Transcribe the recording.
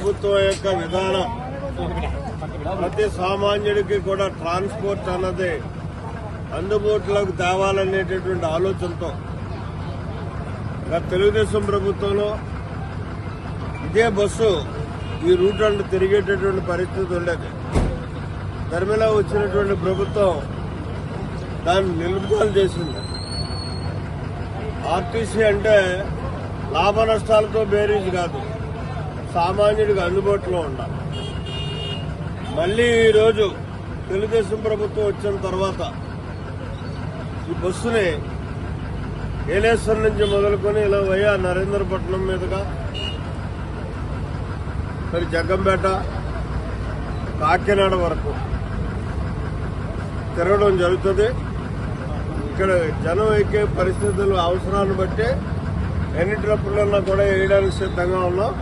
ప్రభుత్వం యొక్క విధానం ప్రతి సామాన్యుడికి కూడా ట్రాన్స్పోర్ట్ అన్నది అందుబాటులోకి తేవాలనేటటువంటి ఆలోచనతో తెలుగుదేశం ప్రభుత్వంలో ఇదే బస్సు ఈ రూట్ అంటూ తిరిగేటటువంటి పరిస్థితి ఉండేది. ధర్మిలా వచ్చినటువంటి ప్రభుత్వం దాన్ని నిలుపుదల చేసింది. ఆర్టీసీ అంటే లాభ నష్టాలతో బేరీజ్ కాదు. సామాన్యుడికి అందుబాటులో ఉండాలి. మళ్ళీ ఈరోజు తెలుగుదేశం ప్రభుత్వం వచ్చిన తర్వాత ఈ బస్సుని ఏలేశ్వరం నుంచి మొదలుకొని ఇలా వయా నరేంద్రపట్నం మీదుగా మరి జగ్గంపేట కాకినాడ వరకు తిరగడం జరుగుతుంది. ఇక్కడ జనం ఎక్కే పరిస్థితులు అవసరాన్ని బట్టి ఎన్ని ట్రప్పులన్నా కూడా వేయడానికి సిద్ధంగా ఉన్నాం.